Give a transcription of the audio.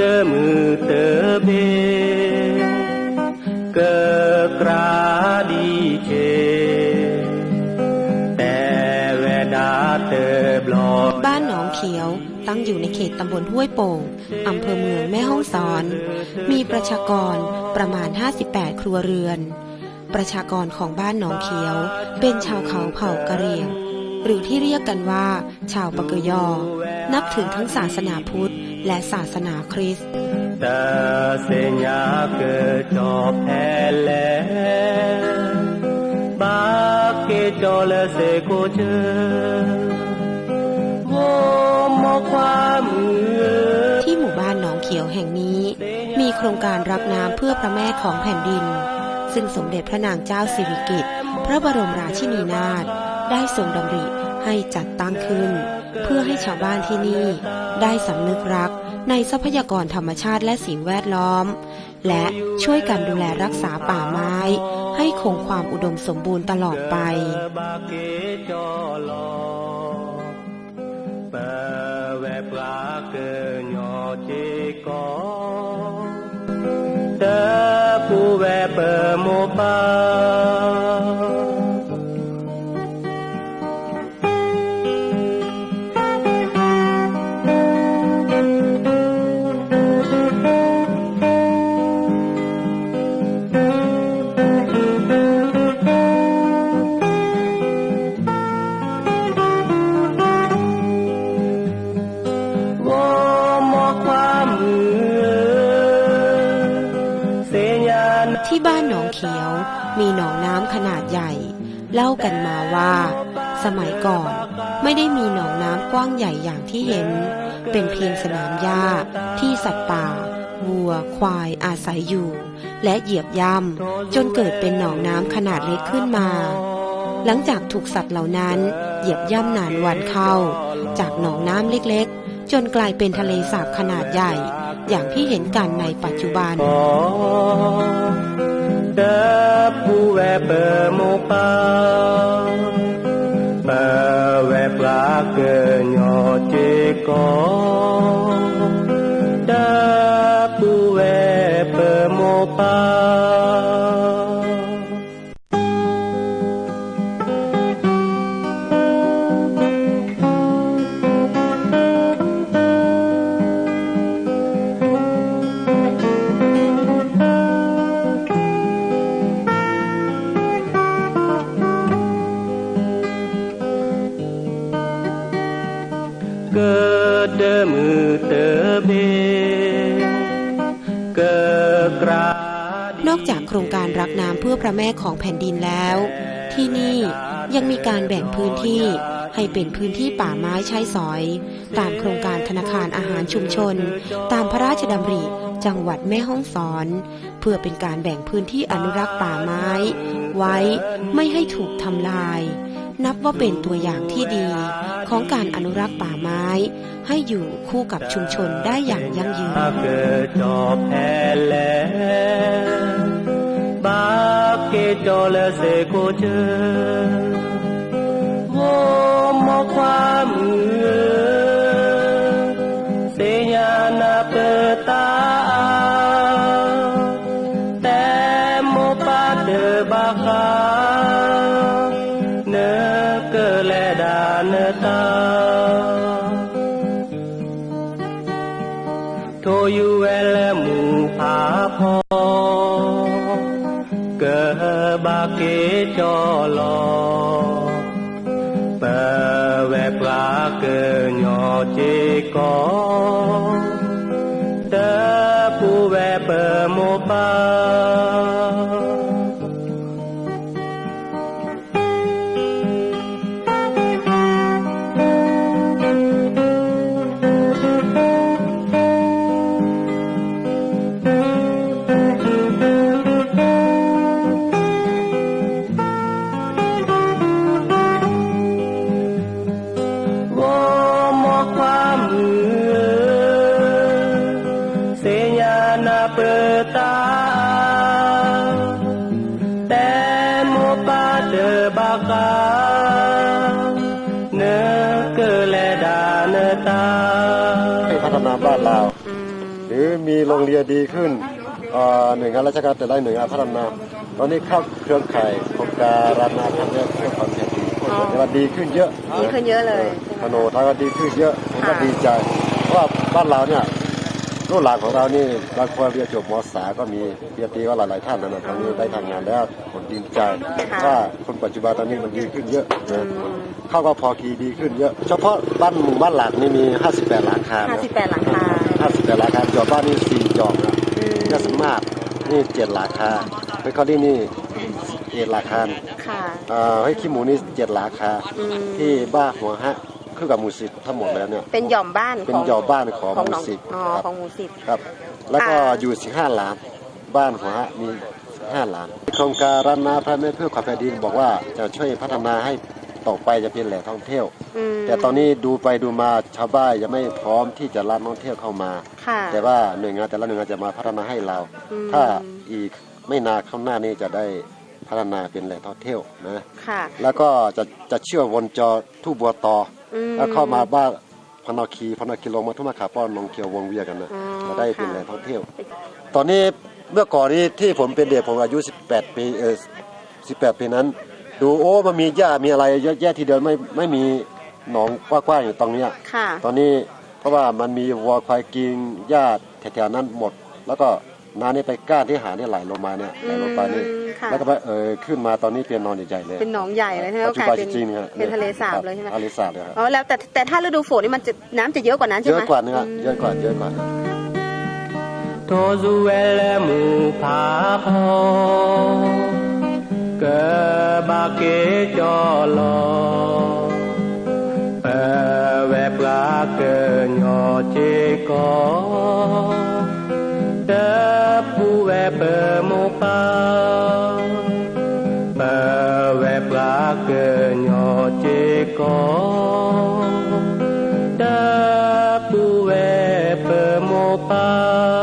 ดมือเตอเบเกกราดีเจแต่เวดาเตอบลอบ้านหนองเขียวตั้งอยู่ในเขตตำบลห้วยโป่งอำเภอเมืองแม่ฮ่องสอน มีประชากรประมาณ 58 ครัวเรือน ประชากรของบ้านหนองเขียว เป็นชาวเขาเผ่ากะเหรี่ยง หรือที่เรียกกันว่า ชาวปะเกยอ นับถือทั้งศาสนาพุทธ และศาสนาคริสต์ตาเสญาเกิดจอบแพ้แล้วบาเกจอลเสโกเจอโวมอความมือที่หมู่บ้านหนองเขียวแห่งนี้ มีโครงการรับน้ำเพื่อพระแม่ของแผ่นดิน ซึ่งสมเด็จพระนางเจ้าสิริกิติ์พระบรมราชินีนาถได้ทรงดำริให้จัดตั้งขึ้นเพื่อให้ชาวบ้านที่นี่ ได้สำนึกรักในทรัพยากรธรรมชาติและสิ่งแวดล้อม และช่วยกันดูแลรักษาป่าไม้ ให้คงความอุดมสมบูรณ์ตลอดไปเกจอลอเปเวเปูเวเปโมปา ที่บ้านหนองเขียว มีหนองน้ำขนาดใหญ่ เล่ากันมาว่า สมัยก่อนไม่ได้มีหนองน้ำกว้างใหญ่อย่างที่เห็น เป็นเพียงสนามหญ้าที่สัตว์ป่าวัว ควายอาศัยอยู่ และเหยียบย่ำจนเกิดเป็นหนองน้ำขนาดเล็กขึ้นมา หลังจากถูกสัตว์เหล่านั้นเหยียบย่ำนานวันเข้า จากหนองน้ำเล็กๆ จนกลายเป็นทะเลสาบขนาดใหญ่ อย่างที่เห็นกันในปัจจุบันขอ จากโครงการรักน้ำเพื่อพระแม่ของแผ่นดินแล้ว ที่นี่ยังมีการแบ่งพื้นที่ให้เป็นพื้นที่ป่าไม้ใช้สอย ตามโครงการธนาคารอาหารชุมชน ตามพระราชดำริ จังหวัดแม่ฮ่องสอน เพื่อเป็นการแบ่งพื้นที่อนุรักษ์ป่าไม้ ไว้ไม่ให้ถูกทำลาย นับว่าเป็นตัวอย่างที่ดี ของการอนุรักษ์ป่าไม้ ให้อยู่คู่กับชุมชนได้อย่างยั่งยืน เกิดจอบแพ้แล้วบาเกจอลเสโกเจอโวมอความ บาเกจอลอเปเวปลา เกเลดานตาให้พัฒนาบ้านเราหรือรือมีโรงเรียนดีขึ้นเอ่อหน่วยงานราชการแต่ละหน่วยงานพัฒนา ตอนนี้เข้าเครือข่ายโครงการรันาทำเนี่ยเพื่อความแผ่นดินอ๋อแต่ว่าดีขึ้นเยอะดีขึ้นเยอะเลยพโนไทยก็ดีขึ้นเยอะผมก็ค่ะดีใจเพราะว่าบ้านเราเนี่ย รุ่นหลานของเรานี่บางคนเรียนจบมศาก็มีเรียนตรีก็หลายๆท่านนะตอนนี้ได้ทำงานแล้วผมดีใจว่าคนปัจจุบันตอนนี้มันดีขึ้นเยอะนะเข้าก็พอกีดีขึ้นเยอะ เฉพาะบ้านหมู่บ้านหลักนี่มี 58 หลังคาห้านะสิบแปดหลังคา58 หลังคาจอดบ้านนี่สี่จอดนะอืมก็สมากนี่เจ็ดหลังคาเป็นข้อที่นี่เจ็ดหลังคาค่ะอ่าให้ขี้หมูนี่เจ็ดหลังคาอืมที่บ้านหัวฮะ คือกับหมู่สิบทั้งหมดแล้วเนี่ยเป็นหย่อมบ้านเป็นของหย่อมบ้านของของหมู่หนองสิบอ๋อครับของหมู่สิบครับ แล้วก็อ่าอยู่สิบห้าหลานบ้านหัวฮะมีห้าหลานโครงการรันนาพระแม่เพื่อความแผ่นดินบอกว่าจะช่วยพัฒนาให้ต่อไปจะเป็นแหล่งท่องเที่ยวอืมแต่ตอนนี้ดูไปดูมาชาวบ้านยังไม่พร้อมที่จะรับนักท่องเที่ยวเข้ามาค่ะแต่ว่าหน่วยงานแต่ละหน่วยงานจะมาพัฒนาให้เราอืมถ้าอีกไม่นานข้างหน้านี้จะได้ พัฒนาเป็นแหล่งท่องเที่ยวนะค่ะ แล้วก็จะจะเชื่อวนจอทุ่บัวตออืมแล้วเข้ามาบ้านพนาคีพนาคีลงมาทุ่มาขาป้อนลงเคียววงเวียกันนะอ๋อจะได้เป็นค่ะแหล่งท่องเที่ยว ตอนนี้เมื่อก่อนนี้ที่ผมเป็นเด็กผมอายุ 18 ปีเออ18 ปีนั้น ดูโอ้มันมีหญ้ามีอะไรเยอะแยะทีเดียวไม่ไม่มีหนองกว้างๆอยู่ตรงเนี้ยค่ะตอนนี้เพราะว่ามันมีวัวควายกินหญ้าแถวๆนั้นหมด แล้วก็ น้านี่ไปก้านที่หาเนี่ยไหลลงมาเนี่ยไหลลงไปนี่ค่แล้วก็ไปเออขึ้นมาตอนนี้เป็นหนองใหญ่ๆเลย เป็นหนองใหญ่เลยใช่ไหมปัจจุบันจริงๆเป็นทะเลสาบเลยใช่ไหมทะเลสาบเลยครับอ๋อแล้วแต่แต่ถ้าฤดูฝนนี่มันจะน้ำจะเยอะกว่านั้นใช่ไหมเยอะกว่านี่ครับเยอะกว่าเยอะกว่าตัวซูเอลมูพาพอเกบาเกจอลอเอแวบลาเกยอเจกอ pemuka Pewe plake nyoceko Dapuwe pemuka